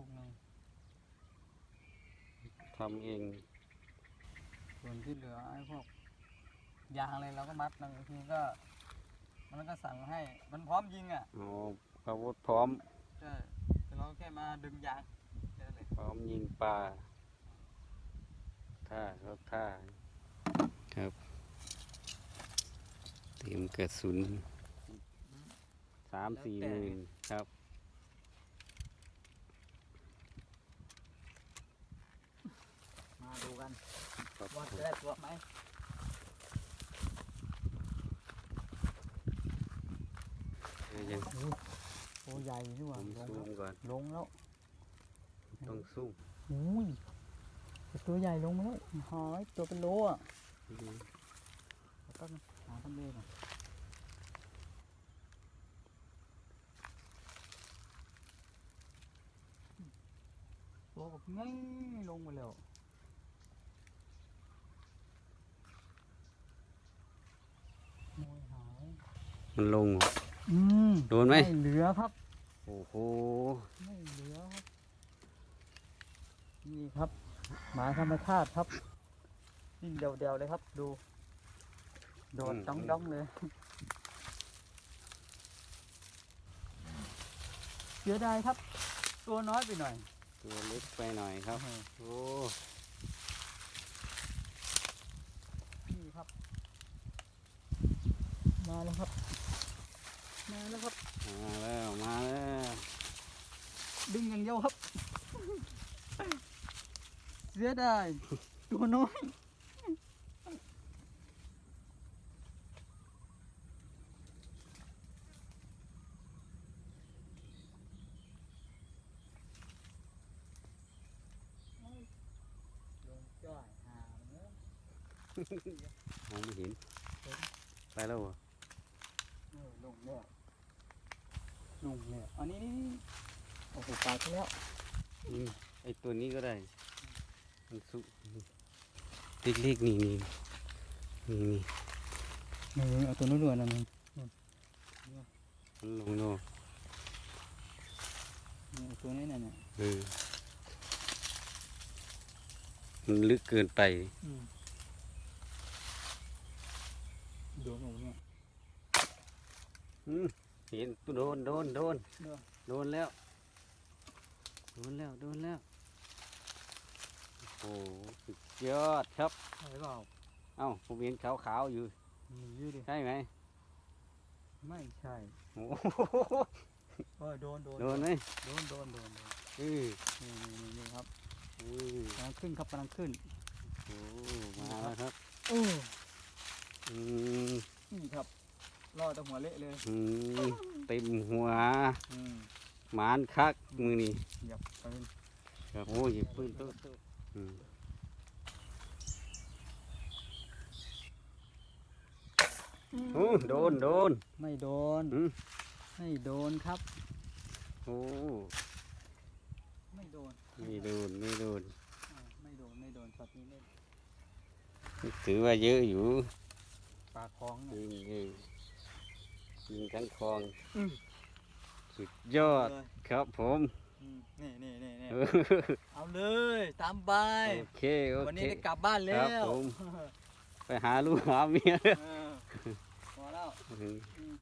ูกหนึ่งทำเองส่วนที่เหลือไอ้พวกยางอะไรเราก็มัดบางทีก็ มันก็สั่งให้ มันพร้อมยิงอะอ๋ออาวุธพร้อมใช่เราแค่มาดึงยางพร้อมยิงปลาท่าเขาท่าครับ เตรียมกระสุนสามสี่หนึ่งครับ มาดูกันครับว่าจะได้ตัวไหมยังโอ้ใหญ่นี่หผว่ามลงซูแล้วมก่อนลงแล้วต้องซูมอุ้ยแต่ตัวใหญ่ลงมาแล้วหอยตัวเป็นโลอะแล้วก็หาทำเลก่อนตัวแบบง่ายลงมาแล้วโอ้ยหาย มันลงเหรอ อืมโดนไหม ไม่เหลือครับ โอ้โห ไม่เหลือครับ นี่ครับ หมาธรรมชาติครับนี่เดียวๆเลยครับ ดู โดดจ้องจ้องๆเลยเสียดายครับ ตัวน้อยไปหน่อยตัวเล็กไปหน่อยครับ โอ้นี่ครับ มาแล้วครับ มาแล้วครับ มาแล้วมาแล้วดึงอย่างเดียวครับ เสียดายตัวน้อยลงจ้อยหาเนื้อมองไม่เห็น ไปแล้วเหรอเออลงแล้ว ลงแล้วอันนี้นี่โอ้โหปลาไปแล้วอืมไอตัวนี้ก็ได้ มันสุเล็กๆนี่นี่นี่นี่เออเอาตัวนู้นด้วยนะมึงมันลงโน่เอาตัวนี้น่ะเนี่ยเออมันลึกเกินไปโดนหนูเนี่ยอืม เห็นตัวโดนโดนโดนโดน โดนแล้ว โดนแล้วโดนแล้วโอ้โหสุดยอดครับใช่เปล่าเอ้าผมเห็นขาวๆอยู่มียืดดิใช่ไหมไม่ใช่โอ้โหเออโดนโดนโดนไหมโดนโดนโดนโดนเออนี่นี่นี่นี่ครับอุ้ยกำลังขึ้นครับกำลังขึ้น โอ้มาแล้วครับ โอ้ อืม นี่ครับรอด แตะหัวเละเลยอืมเต็มหัวอืมหมานคักมือนี่เหยียบไปเป็นครับโอ้ยหยิบปืนตัวอืมโอ้โดนโดนไม่โดน อืมไม่โดนครับ โอ้ไม่โดนไม่โดนไม่โดนอ่าไม่โดน ไม่โดนช็อตนี้ไม่ถือว่าเยอะอยู่ปลาคล้องเนี่ยยิงเออ ยิงทั้งคลอง อืมสุดยอดเลยครับผมอืมนี่นี่นี่นี่เออเอาเลยตามไปโอเคโอวันเค นี้ได้กลับบ้านคแล้รับวผม ไปหาลูกหาเมียเออพอแล้ว อืม